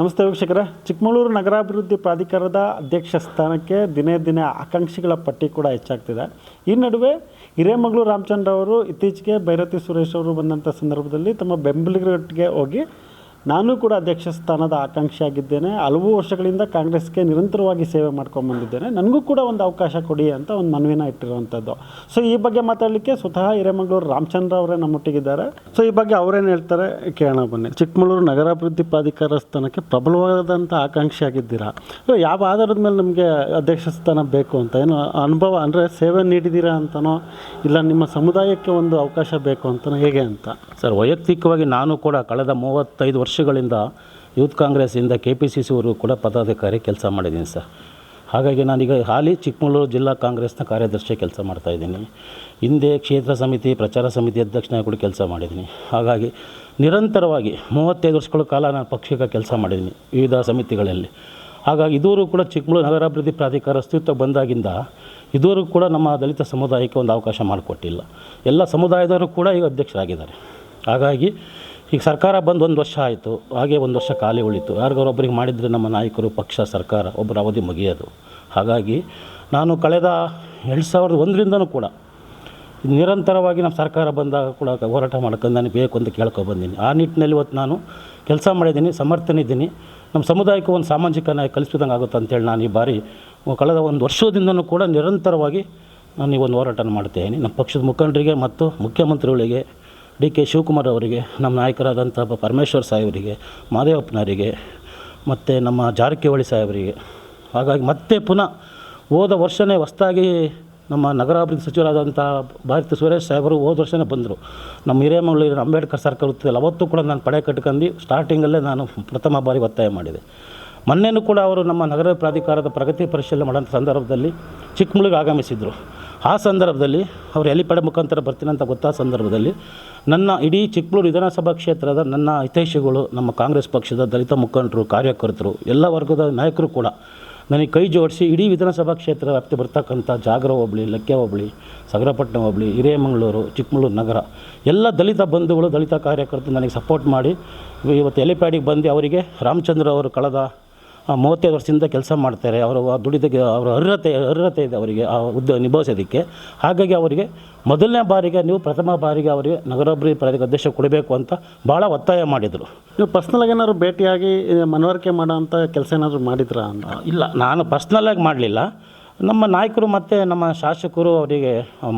ನಮಸ್ತೆ ವೀಕ್ಷಕರ. ಚಿಕ್ಕಮಗಳೂರು ನಗರಾಭಿವೃದ್ಧಿ ಪ್ರಾಧಿಕಾರದ ಅಧ್ಯಕ್ಷ ಸ್ಥಾನಕ್ಕೆ ದಿನೇ ದಿನೇ ಆಕಾಂಕ್ಷಿಗಳ ಪಟ್ಟಿ ಕೂಡ ಹೆಚ್ಚಾಗ್ತಿದೆ. ಈ ನಡುವೆ ಹಿರೇಮಗಳೂರು ರಾಮಚಂದ್ರ ಅವರು ಇತ್ತೀಚೆಗೆ ಭೈರತಿ ಸುರೇಶ್ ಅವರು ಬಂದಂಥ ಸಂದರ್ಭದಲ್ಲಿ ತಮ್ಮ ಬೆಂಬಲಿಗರೊಟ್ಟಿಗೆ ಹೋಗಿ ನಾನು ಕೂಡ ಅಧ್ಯಕ್ಷ ಸ್ಥಾನದ ಆಕಾಂಕ್ಷಿಯಾಗಿದ್ದೇನೆ. ಹಲವು ವರ್ಷಗಳಿಂದ ಕಾಂಗ್ರೆಸ್ಗೆ ನಿರಂತರವಾಗಿ ಸೇವೆ ಮಾಡ್ಕೊಂಬಂದಿದ್ದೇನೆ ನನಗೂ ಕೂಡ ಒಂದು ಅವಕಾಶ ಕೊಡಿ ಅಂತ ಒಂದು ಮನವಿನ ಇಟ್ಟಿರುವಂಥದ್ದು. ಸೊ ಈ ಬಗ್ಗೆ ಮಾತಾಡಲಿಕ್ಕೆ ಸ್ವತಃ ಹಿರೇಮಗಳೂರು ರಾಮಚಂದ್ರ ಅವರೇ ನಮ್ಮೊಟ್ಟಿಗಿದ್ದಾರೆ. ಸೊ ಈ ಬಗ್ಗೆ ಅವರೇನು ಹೇಳ್ತಾರೆ? ಕೇಳೋಣ ಬನ್ನಿ. ಚಿಕ್ಕಮಗಳೂರು ನಗರಾಭಿವೃದ್ಧಿ ಪ್ರಾಧಿಕಾರ ಸ್ಥಾನಕ್ಕೆ ಪ್ರಬಲವಾದಂಥ ಆಕಾಂಕ್ಷಿ ಆಗಿದ್ದೀರಾ ಯಾವ ಆಧಾರದ ಮೇಲೆ ನಿಮಗೆ ಅಧ್ಯಕ್ಷ ಸ್ಥಾನ ಬೇಕು ಅಂತ? ಏನು ಅನುಭವ ಅಂದರೆ ಸೇವೆ ನೀಡಿದ್ದೀರಾ ಅಂತನೋ, ಇಲ್ಲ ನಿಮ್ಮ ಸಮುದಾಯಕ್ಕೆ ಒಂದು ಅವಕಾಶ ಬೇಕು ಅಂತನೋ, ಹೇಗೆ ಅಂತ? ಸರ್, ವೈಯಕ್ತಿಕವಾಗಿ ನಾನು ಕೂಡ ಕಳೆದ ಮೂವತ್ತೈದು ವರ್ಷಗಳಿಂದ ಯೂತ್ ಕಾಂಗ್ರೆಸ್ಸಿಂದ ಕೆ ಪಿ ಸಿ ಸಿವರೆಗೂ ಕೂಡ ಪದಾಧಿಕಾರಿ ಕೆಲಸ ಮಾಡಿದ್ದೀನಿ ಸರ್. ಹಾಗಾಗಿ ನಾನೀಗ ಹಾಲಿ ಚಿಕ್ಕಮಗಳೂರು ಜಿಲ್ಲಾ ಕಾಂಗ್ರೆಸ್ನ ಕಾರ್ಯದರ್ಶಿ ಕೆಲಸ ಮಾಡ್ತಾಯಿದ್ದೀನಿ ಹಿಂದೆ ಕ್ಷೇತ್ರ ಸಮಿತಿ, ಪ್ರಚಾರ ಸಮಿತಿ ಅಧ್ಯಕ್ಷನಾಗಿ ಕೂಡ ಕೆಲಸ ಮಾಡಿದ್ದೀನಿ. ಹಾಗಾಗಿ ನಿರಂತರವಾಗಿ ಮೂವತ್ತೈದು ವರ್ಷಗಳ ಕಾಲ ನಾನು ಪಕ್ಷಕ್ಕೆ ಕೆಲಸ ಮಾಡಿದ್ದೀನಿ ವಿವಿಧ ಸಮಿತಿಗಳಲ್ಲಿ. ಹಾಗಾಗಿ ಇದುವರೆಗೂ ಕೂಡ ಚಿಕ್ಕಮಗಳೂರು ನಗರಾಭಿವೃದ್ಧಿ ಪ್ರಾಧಿಕಾರ ಅಸ್ತಿತ್ವ ಬಂದಾಗಿಂದ ಇದುವರೆಗೂ ಕೂಡ ನಮ್ಮ ದಲಿತ ಸಮುದಾಯಕ್ಕೆ ಒಂದು ಅವಕಾಶ ಮಾಡಿಕೊಟ್ಟಿಲ್ಲ. ಎಲ್ಲ ಸಮುದಾಯದವರು ಕೂಡ ಈಗ ಅಧ್ಯಕ್ಷರಾಗಿದ್ದಾರೆ. ಹಾಗಾಗಿ ಈಗ ಸರ್ಕಾರ ಬಂದು ಒಂದು ವರ್ಷ ಆಯಿತು, ಹಾಗೆ ಒಂದು ವರ್ಷ ಖಾಲಿ ಉಳಿತು. ಯಾರಿಗಾರೊಬ್ಬರಿಗೆ ಮಾಡಿದರೆ ನಮ್ಮ ನಾಯಕರು, ಪಕ್ಷ, ಸರ್ಕಾರ, ಒಬ್ಬರ ಅವಧಿ ಮುಗಿಯೋದು. ಹಾಗಾಗಿ ನಾನು ಕಳೆದ ಎರಡು ಸಾವಿರದ ಒಂದರಿಂದನೂ ಕೂಡ ನಿರಂತರವಾಗಿ ನಮ್ಮ ಸರ್ಕಾರ ಬಂದಾಗ ಕೂಡ ಹೋರಾಟ ಮಾಡ್ಕೊಂಡು ನನಗೆ ಬೇಕು ಅಂತ ಕೇಳ್ಕೊಬಂದೀನಿ ಆ ನಿಟ್ಟಿನಲ್ಲಿ ಇವತ್ತು ನಾನು ಕೆಲಸ ಮಾಡಿದ್ದೀನಿ ಸಮರ್ಥನಿದ್ದೀನಿ ನಮ್ಮ ಸಮುದಾಯಕ್ಕೆ ಒಂದು ಸಾಮಾಜಿಕ ನ್ಯಾಯ ಕಲಿಸಿದಂಗೆ ಆಗುತ್ತೆ ಅಂತೇಳಿ ನಾನು ಈ ಬಾರಿ ಕಳೆದ ಒಂದು ವರ್ಷದಿಂದನೂ ಕೂಡ ನಿರಂತರವಾಗಿ ನಾನು ಈ ಒಂದು ಹೋರಾಟನ ಮಾಡ್ತಾಯಿದ್ದೀನಿ ನಮ್ಮ ಪಕ್ಷದ ಮುಖಂಡರಿಗೆ ಮತ್ತು ಮುಖ್ಯಮಂತ್ರಿಗಳಿಗೆ ಡಿ ಕೆ ಶಿವಕುಮಾರ್ ಅವರಿಗೆ, ನಮ್ಮ ನಾಯಕರಾದಂಥ ಪರಮೇಶ್ವರ್ ಸಾಹೇಬರಿಗೆ ಮಾದೇವಪ್ಪನವರಿಗೆ, ಮತ್ತು ನಮ್ಮ ಜಾರಕಿಹೊಳಿ ಸಾಹೇಬರಿಗೆ ಹಾಗಾಗಿ ಮತ್ತೆ ಪುನಃ ಹೋದ ವರ್ಷವೇ ಹೊಸದಾಗಿ ನಮ್ಮ ನಗರಾಭಿವೃದ್ಧಿ ಸಚಿವರಾದಂಥ ಭಾರತಿ ಸುರೇಶ್ ಸಾಹೇಬರು ಹೋದ ವರ್ಷವೇ ಬಂದರು. ನಮ್ಮ ಹಿರೇಮಗಳೂರಿನ ಅಂಬೇಡ್ಕರ್ ಸರ್ಕಲ್ ವೃತ್ತದಲ್ಲಿ ಅವತ್ತು ಕೂಡ ನಾನು ಪಡೆ ಕಟ್ಕೊಂಡು ಸ್ಟಾರ್ಟಿಂಗಲ್ಲೇ ನಾನು ಪ್ರಥಮ ಬಾರಿ ಒತ್ತಾಯ ಮಾಡಿದೆ. ಮೊನ್ನೆನೂ ಕೂಡ ಅವರು ನಮ್ಮ ನಗರ ಪ್ರಾಧಿಕಾರದ ಪ್ರಗತಿ ಪರಿಶೀಲನೆ ಮಾಡೋಂಥ ಸಂದರ್ಭದಲ್ಲಿ ಚಿಕ್ಕಮಗಳೂರಿಗೆ ಆಗಮಿಸಿದರು. ಆ ಸಂದರ್ಭದಲ್ಲಿ ಅವರು ಹೆಲಿಪಡೆ ಮುಖಾಂತರ ಬರ್ತೀನಿ ಅಂತ ಗೊತ್ತಾದ ಸಂದರ್ಭದಲ್ಲಿ ನನ್ನ ಇಡೀ ಚಿಕ್ಕಮಗಳೂರು ವಿಧಾನಸಭಾ ಕ್ಷೇತ್ರದ ನನ್ನ ಹಿತೈಷಿಗಳು, ನಮ್ಮ ಕಾಂಗ್ರೆಸ್ ಪಕ್ಷದ ದಲಿತ ಮುಖಂಡರು, ಕಾರ್ಯಕರ್ತರು, ಎಲ್ಲ ವರ್ಗದ ನಾಯಕರು ಕೂಡ ನನಗೆ ಕೈ ಜೋಡಿಸಿ ಇಡೀ ವಿಧಾನಸಭಾ ಕ್ಷೇತ್ರ ವ್ಯಾಪ್ತಿ ಬರ್ತಕ್ಕಂಥ ಜಾಗರ ಹೋಬಳಿ, ಲಕ್ಕೆ ಹೋಬಳಿ, ಸಗರಪಟ್ಟಣ ಹೋಬಳಿ, ಹಿರೇಮಗಳೂರು ಚಿಕ್ಕಮಗಳೂರು ನಗರ, ಎಲ್ಲ ದಲಿತ ಬಂಧುಗಳು, ದಲಿತ ಕಾರ್ಯಕರ್ತರು ನನಗೆ ಸಪೋರ್ಟ್ ಮಾಡಿ ಇವತ್ತು ಎಲಿಪ್ಯಾಡಿಗೆ ಬಂದು ಅವರಿಗೆ ರಾಮಚಂದ್ರ ಅವರು ಕಳೆದ ಮೂವತ್ತೈದು ವರ್ಷದಿಂದ ಕೆಲಸ ಮಾಡ್ತಾರೆ. ಅವರು ದುಡಿದಕ್ಕೆ ಅವರ ಅರ್ಹತೆ ಅರ್ಹತೆ ಇದೆ ಅವರಿಗೆ ಆ ಹುದ್ದೆ ನಿಭಾಯಿಸೋದಕ್ಕೆ. ಹಾಗಾಗಿ ಅವರಿಗೆ ಮೊದಲನೇ ಬಾರಿಗೆ ನೀವು ಪ್ರಥಮ ಬಾರಿಗೆ ಅವರಿಗೆ ನಗರಾಭಿವೃದ್ಧಿ ಪ್ರಾಧಿಕಾರ ಅಧ್ಯಕ್ಷ ಕೊಡಬೇಕು ಅಂತ ಭಾಳ ಒತ್ತಾಯ ಮಾಡಿದರು. ನೀವು ಪರ್ಸ್ನಲಾಗಿ ಏನಾದರೂ ಭೇಟಿಯಾಗಿ ಮನವರಿಕೆ ಮಾಡೋ ಅಂಥ ಕೆಲಸ ಏನಾದರೂ ಮಾಡಿದ್ರಾ ಅಂತ? ಇಲ್ಲ ನಾನು ಪರ್ಸ್ನಲಾಗಿ ಮಾಡಲಿಲ್ಲ. ನಮ್ಮ ನಾಯಕರು ಮತ್ತು ನಮ್ಮ ಶಾಸಕರು ಅವರಿಗೆ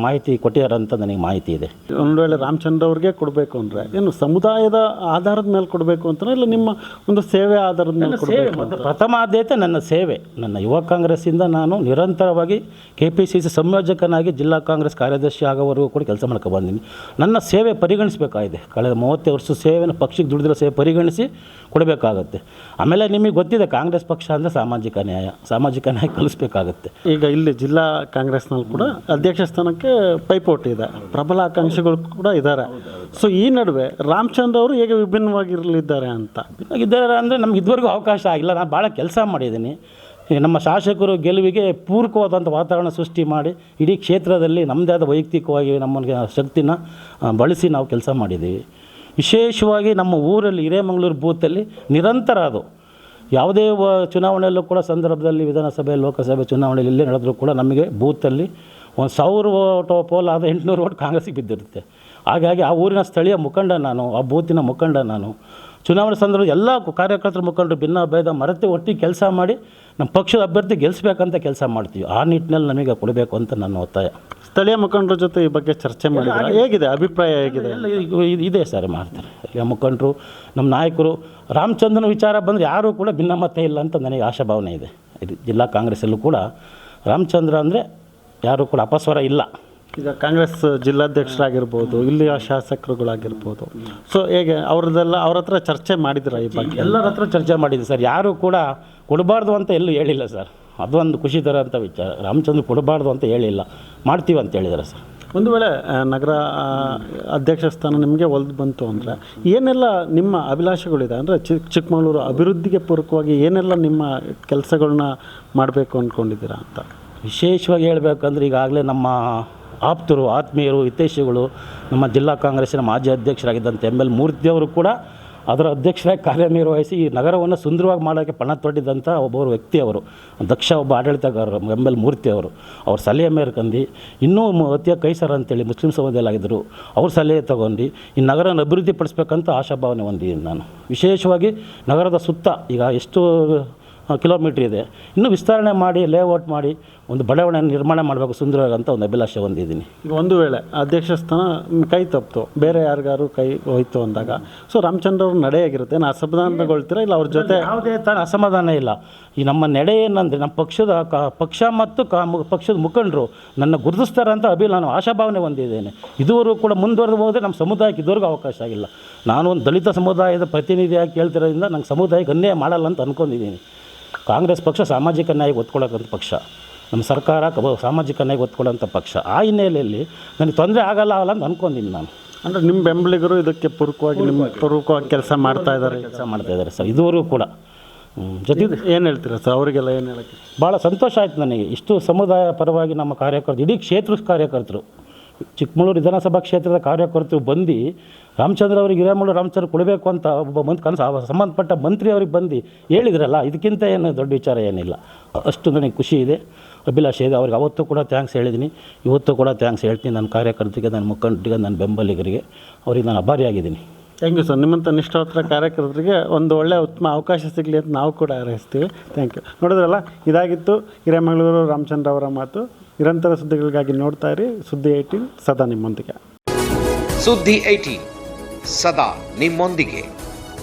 ಮಾಹಿತಿ ಕೊಟ್ಟಿದ್ದಾರೆ ಅಂತ ನನಗೆ ಮಾಹಿತಿ ಇದೆ. ಒಂದು ವೇಳೆ ರಾಮಚಂದ್ರ ಅವ್ರಿಗೆ ಕೊಡಬೇಕು ಅಂದರೆ ಏನು ಸಮುದಾಯದ ಆಧಾರದ ಮೇಲೆ ಕೊಡಬೇಕು ಅಂತ ಇಲ್ಲ ನಿಮ್ಮ ಒಂದು ಸೇವೆ ಆಧಾರದ ಮೇಲೆ ಕೊಡಬೇಕು ಪ್ರಥಮ ಆದ್ಯತೆ ನನ್ನ ಸೇವೆ. ನನ್ನ ಯುವ ಕಾಂಗ್ರೆಸ್ಸಿಂದ ನಾನು ನಿರಂತರವಾಗಿ ಕೆ ಪಿ ಸಿ ಸಿ ಸಂಯೋಜಕನಾಗಿ ಜಿಲ್ಲಾ ಕಾಂಗ್ರೆಸ್ ಕಾರ್ಯದರ್ಶಿ ಆಗೋವರೆಗೂ ಕೂಡ ಕೆಲಸ ಮಾಡ್ಕೊ ಬಂದೀನಿ ನನ್ನ ಸೇವೆ ಪರಿಗಣಿಸಬೇಕಾಗಿದೆ. ಕಳೆದ ಮೂವತ್ತು ವರ್ಷ ಸೇವೆನ ಪಕ್ಷಕ್ಕೆ ದುಡಿದಿರೋ ಸೇವೆ ಪರಿಗಣಿಸಿ ಕೊಡಬೇಕಾಗತ್ತೆ. ಆಮೇಲೆ ನಿಮಗೆ ಗೊತ್ತಿದೆ ಕಾಂಗ್ರೆಸ್ ಪಕ್ಷ ಅಂದರೆ ಸಾಮಾಜಿಕ ನ್ಯಾಯ ಸಾಮಾಜಿಕ ನ್ಯಾಯ ಕಲಿಸ್ಬೇಕಾಗತ್ತೆ. ಈಗ ಇಲ್ಲಿ ಜಿಲ್ಲಾ ಕಾಂಗ್ರೆಸ್ನಲ್ಲಿ ಕೂಡ ಅಧ್ಯಕ್ಷ ಸ್ಥಾನಕ್ಕೆ ಪೈಪೋಟಿ ಇದೆ. ಪ್ರಬಲ ಆಕಾಂಕ್ಷಿಗಳು ಕೂಡ ಇದ್ದಾರೆ. ಸೊ ಈ ನಡುವೆ ರಾಮಚಂದ್ರ ಅವರು ಹೇಗೆ ವಿಭಿನ್ನವಾಗಿರಲಿದ್ದಾರೆ ಅಂತ? ಇದ್ದಾರೆ ಅಂದರೆ ನಮ್ಗೆ ಇದುವರೆಗೂ ಅವಕಾಶ ಆಗಿಲ್ಲ. ನಾನು ಭಾಳ ಕೆಲಸ ಮಾಡಿದ್ದೀನಿ. ನಮ್ಮ ಶಾಸಕರು ಗೆಲುವಿಗೆ ಪೂರಕವಾದಂಥ ವಾತಾವರಣ ಸೃಷ್ಟಿ ಮಾಡಿ ಇಡೀ ಕ್ಷೇತ್ರದಲ್ಲಿ ನಮ್ಮದೇ ಆದ ವೈಯಕ್ತಿಕವಾಗಿ ನಮ್ಮನಿಗೆ ಶಕ್ತಿನ ಬಳಸಿ ನಾವು ಕೆಲಸ ಮಾಡಿದ್ದೀವಿ. ವಿಶೇಷವಾಗಿ ನಮ್ಮ ಊರಲ್ಲಿ ಹಿರೇಮಂಗ್ಳೂರು ಬೂತಲ್ಲಿ ನಿರಂತರ ಅದು. ಯಾವುದೇ ವ ಚುನಾವಣೆಯಲ್ಲೂ ಕೂಡ ಸಂದರ್ಭದಲ್ಲಿ ವಿಧಾನಸಭೆ, ಲೋಕಸಭೆ ಚುನಾವಣೆಯಲ್ಲಿ ಇಲ್ಲೇ ನಡೆದರೂ ಕೂಡ ನಮಗೆ ಬೂತಲ್ಲಿ ಒಂದು ಸಾವಿರ ಓಟು ಪೋಲ್ ಆದರೆ ಎಂಟುನೂರು ಓಟ್ ಕಾಂಗ್ರೆಸ್ಸಿಗೆ ಬಿದ್ದಿರುತ್ತೆ. ಹಾಗಾಗಿ ಆ ಊರಿನ ಸ್ಥಳೀಯ ಮುಖಂಡ ನಾನು, ಆ ಬೂತಿನ ಮುಖಂಡ ನಾನು, ಚುನಾವಣೆ ಸಂದರ್ಭ ಎಲ್ಲ ಕಾರ್ಯಕರ್ತರ ಮುಖಂಡರು ಭಿನ್ನ ಭೇದ, ಮರೆತು ಒಟ್ಟಿಗೆ ಕೆಲಸ ಮಾಡಿ ನಮ್ಮ ಪಕ್ಷದ ಅಭ್ಯರ್ಥಿ ಗೆಲ್ಲಿಸ್ಬೇಕಂತ ಕೆಲಸ ಮಾಡ್ತೀವಿ. ಆ ನಿಟ್ಟಿನಲ್ಲಿ ನಮಗೆ ಕೊಡಬೇಕು ಅಂತ ನನ್ನ ಒತ್ತಾಯ. ಸ್ಥಳೀಯ ಮುಖಂಡರ ಜೊತೆ ಈ ಬಗ್ಗೆ ಚರ್ಚೆ ಮಾಡಿದ್ರೆ ಹೇಗಿದೆ? ಅಭಿಪ್ರಾಯ ಹೇಗಿದೆ? ಎಲ್ಲ ಇದು- ಸರ್ ಮಾಡ್ತಾರೆ. ಎಲ್ಲ ಮುಖಂಡರು ನಮ್ಮ ನಾಯಕರು ರಾಮಚಂದ್ರನ ವಿಚಾರ ಬಂದರೆ ಯಾರೂ ಕೂಡ ಭಿನ್ನಮತ ಇಲ್ಲ ಅಂತ ನನಗೆ ಆಶಾಭಾವನೆ ಇದೆ. ಇದು ಜಿಲ್ಲಾ ಕಾಂಗ್ರೆಸ್ಸಲ್ಲೂ ಕೂಡ ರಾಮಚಂದ್ರ ಅಂದರೆ ಯಾರೂ ಕೂಡ ಅಪಸ್ವರ ಇಲ್ಲ. ಈಗ ಕಾಂಗ್ರೆಸ್ ಜಿಲ್ಲಾಧ್ಯಕ್ಷರಾಗಿರ್ಬೋದು ಇಲ್ಲಿಯ ಶಾಸಕರುಗಳಾಗಿರ್ಬೋದು. ಸೊ ಹೇಗೆ ಅವ್ರದ್ದೆಲ್ಲ ಅವ್ರ ಹತ್ರ ಚರ್ಚೆ ಮಾಡಿದ್ರ ಈ ಬಗ್ಗೆ? ಎಲ್ಲರ ಹತ್ರ ಚರ್ಚೆ ಮಾಡಿದ್ದೆ ಸರ್. ಯಾರೂ ಕೂಡ ಕೊಡಬಾರ್ದು ಅಂತ ಎಲ್ಲೂ ಹೇಳಿಲ್ಲ ಸರ್. ಅದೊಂದು ಖುಷಿ ತರೋಂಥ ವಿಚಾರ. ರಾಮಚಂದ್ರ ಕೊಡಬಾರ್ದು ಅಂತ ಹೇಳಿಲ್ಲ. ಮಾಡ್ತೀವಿ ಅಂತ ಹೇಳಿದ್ದಾರೆ ಸರ್. ಒಂದು ವೇಳೆ ನಗರ ಅಧ್ಯಕ್ಷ ಸ್ಥಾನ ನಿಮಗೆ ಒಲ್ದು ಬಂತು ಅಂದರೆ ಏನೆಲ್ಲ ನಿಮ್ಮ ಅಭಿಲಾಷೆಗಳಿದೆ ಅಂದರೆ ಚಿಕ್ಕ ಚಿಕ್ಕಮಗಳೂರು ಅಭಿವೃದ್ಧಿಗೆ ಪೂರಕವಾಗಿ ಏನೆಲ್ಲ ನಿಮ್ಮ ಕೆಲಸಗಳನ್ನ ಮಾಡಬೇಕು ಅಂದ್ಕೊಂಡಿದ್ದೀರಾ ಅಂತ? ವಿಶೇಷವಾಗಿ ಹೇಳಬೇಕಂದ್ರೆ ಈಗಾಗಲೇ ನಮ್ಮ ಆಪ್ತರು ಆತ್ಮೀಯರು ಹಿತೈಷಿಗಳು ನಮ್ಮ ಜಿಲ್ಲಾ ಕಾಂಗ್ರೆಸ್ಸಿನ ಮಾಜಿ ಅಧ್ಯಕ್ಷರಾಗಿದ್ದಂಥ ಎಂ ಎಲ್ ಮೂರ್ತಿಯವರು ಕೂಡ ಅದರ ಅಧ್ಯಕ್ಷರಾಗಿ ಕಾರ್ಯನಿರ್ವಹಿಸಿ ಈ ನಗರವನ್ನು ಸುಂದರವಾಗಿ ಮಾಡೋಕ್ಕೆ ಪಣ ತೊಟ್ಟಿದ್ದಂಥ ಒಬ್ಬರು ವ್ಯಕ್ತಿ ಅವರು, ದಕ್ಷ ಒಬ್ಬ ಆಡಳಿತಗಾರರು ಎಂ ಎಲ್ ಮೂರ್ತಿ ಅವರು. ಅವ್ರ ಸಲಹೆ ಮೇರ್ಕಂದು ಇನ್ನೂ ಅತಿಯ ಕೈಸರ್ ಅಂತೇಳಿ ಮುಸ್ಲಿಂ ಸಮುದಾಯದಲ್ಲಾಗಿದ್ದರು ಅವ್ರ ಸಲಹೆ ತಗೊಂಡು ಈ ನಗರನ ಅಭಿವೃದ್ಧಿ ಪಡಿಸ್ಬೇಕಂತ ಆಶಾಭಾವನೆ ಹೊಂದಿದ್ದೀನಿ ನಾನು. ವಿಶೇಷವಾಗಿ ನಗರದ ಸುತ್ತ ಈಗ ಎಷ್ಟು ಕಿಲೋಮೀಟ್ರ್ ಇದೆ. ಇನ್ನೂ ವಿಸ್ತರಣೆ ಮಾಡಿ ಲೇಔಟ್ ಮಾಡಿ ಒಂದು ಬಡಾವಣೆ ನಿರ್ಮಾಣ ಮಾಡಬೇಕು ಸುಂದರವಾಗಿ ಅಂತ ಒಂದು ಅಭಿಲಾಷೆ ಹೊಂದಿದ್ದೀನಿ. ಈಗ ಒಂದು ವೇಳೆ ಅಧ್ಯಕ್ಷ ಸ್ಥಾನ ಕೈ ತಪ್ಪಿತು ಬೇರೆ ಯಾರಿಗಾರು ಕೈ ಹೋಯ್ತು ಅಂದಾಗ ಸೊ ರಾಮಚಂದ್ರ ಅವ್ರ ನಡೆಯಾಗಿರುತ್ತೆ ನಾನು ಅಸಮಾಧಾನಗೊಳ್ತೀರಾ ಇಲ್ಲ ಅವ್ರ ಜೊತೆ ಯಾವುದೇ ಥರ ಅಸಮಾಧಾನ ಇಲ್ಲ. ಈ ನಮ್ಮ ನಡೆ ಏನಂದರೆ ನಮ್ಮ ಪಕ್ಷದ ಕ ಪಕ್ಷ ಮತ್ತು ಕಾ ಪಕ್ಷದ ಮುಖಂಡರು ನನ್ನ ಗುರುತಿಸ್ತಾರೆ ಅಂತ ಅಭಿ ನಾನು ಆಶಾಭಾವನೆ ಹೊಂದಿದ್ದೇನೆ. ಇದುವರೆಗೂ ಕೂಡ ಮುಂದುವರೆದು ಹೋದರೆ ನಮ್ಮ ಸಮುದಾಯಕ್ಕೆ ಇದುವರೆಗೂ ಅವಕಾಶ ಆಗಿಲ್ಲ. ನಾನು ಒಂದು ದಲಿತ ಸಮುದಾಯದ ಪ್ರತಿನಿಧಿಯಾಗಿ ಕೇಳ್ತಿರೋದ್ರಿಂದ ನಂಗೆ ಸಮುದಾಯಕ್ಕೆ ಅನ್ಯಾಯ ಮಾಡಲ್ಲ ಅಂತ ಅಂದ್ಕೊಂಡಿದ್ದೀನಿ ಕಾಂಗ್ರೆಸ್ ಪಕ್ಷ ಸಾಮಾಜಿಕ ನ್ಯಾಯ ಒತ್ಕೊಳ್ಳೋಕ್ಕಂಥ ಪಕ್ಷ. ನಮ್ಮ ಸರ್ಕಾರ ಸಾಮಾಜಿಕ ನ್ಯಾಯ ಒತ್ಕೊಳ್ಳೋಂಥ ಪಕ್ಷ. ಆ ಹಿನ್ನೆಲೆಯಲ್ಲಿ ನನಗೆ ತೊಂದರೆ ಆಗಲ್ಲ ಅಲ್ಲ ಅಂತ ಅಂದ್ಕೊಂಡಿದ್ದೀನಿ ನಾನು. ಅಂದರೆ ನಿಮ್ಮ ಬೆಂಬಲಿಗರು ಇದಕ್ಕೆ ಪೂರಕವಾಗಿ ನಿಮ್ಮ ಪೂರ್ವಕವಾಗಿ ಕೆಲಸ ಮಾಡ್ತಾ ಇದ್ದಾರೆ. ಕೆಲಸ ಮಾಡ್ತಾ ಇದ್ದಾರೆ ಸರ್. ಇದುವರೆಗೂ ಕೂಡ. ಜೊತೆ ಏನು ಹೇಳ್ತೀರಾ ಸರ್? ಅವರಿಗೆಲ್ಲ ಏನು ಹೇಳಕ್ಕೆ? ಭಾಳ ಸಂತೋಷ ಆಯ್ತು ನನಗೆ. ಇಷ್ಟು ಸಮುದಾಯ ಪರವಾಗಿ ನಮ್ಮ ಕಾರ್ಯಕರ್ತರು ಇಡೀ ಕ್ಷೇತ್ರ ಕಾರ್ಯಕರ್ತರು. ಚಿಕ್ಕಮಗಳೂರು ವಿಧಾನಸಭಾ ಕ್ಷೇತ್ರದ ಕಾರ್ಯಕರ್ತರು ಬಂದು ರಾಮಚಂದ್ರ ಅವರಿಗೆ ಹಿರೇಮಗಳೂರು ರಾಮಚಂದ್ರ ಕೊಡಬೇಕು ಅಂತ ಒಬ್ಬ ಮಂತ್ ಕನಸು ಸಂಬಂಧಪಟ್ಟ ಮಂತ್ರಿ ಅವ್ರಿಗೆ ಬಂದು ಹೇಳಿದ್ರಲ್ಲ, ಇದಕ್ಕಿಂತ ಏನು ದೊಡ್ಡ ವಿಚಾರ ಏನಿಲ್ಲ. ಅಷ್ಟು ನನಗೆ ಖುಷಿ ಇದೆ. ಅಭಿಲಾಷೆ ಇದೆ. ಅವ್ರಿಗೆ ಅವತ್ತು ಕೂಡ ಥ್ಯಾಂಕ್ಸ್ ಹೇಳಿದ್ದೀನಿ. ಇವತ್ತು ಕೂಡ ಥ್ಯಾಂಕ್ಸ್ ಹೇಳ್ತೀನಿ ನನ್ನ ಕಾರ್ಯಕರ್ತರಿಗೆ, ನನ್ನ ಮುಖಂಡರಿಗೆ, ನನ್ನ ಬೆಂಬಲಿಗರಿಗೆ. ಅವ್ರಿಗೆ ನಾನು ಅಭಾರಿಯಾಗಿದ್ದೀನಿ ಥ್ಯಾಂಕ್ ಯು ಸರ್ ನಿಮ್ಮಂಥ ನಿಷ್ಠಾವತ್ರ ಕಾರ್ಯಕರ್ತರಿಗೆ ಒಂದು ಒಳ್ಳೆಯ ಉತ್ತಮ ಅವಕಾಶ ಸಿಗಲಿ ಅಂತ ನಾವು ಕೂಡ ಹಾರೈಸ್ತೀವಿ ಥ್ಯಾಂಕ್ ಯು ನೋಡಿದ್ರಲ್ಲ, ಇದಾಗಿತ್ತು ಹಿರೇಮಗಳೂರು ರಾಮಚಂದ್ರ ಅವರ ಮಾತು. ನಿರಂತರ ಸುದ್ದಿಗಳಿಗಾಗಿ ನೋಡ್ತಾ ಇರಿ. ಸುದ್ದಿ ಏಯ್ಟೀನ್ ಸದಾ ನಿಮ್ಮೊಂದಿಗೆ. ಸುದ್ದಿ ಐಟಿ ಸದಾ ನಿಮ್ಮೊಂದಿಗೆ.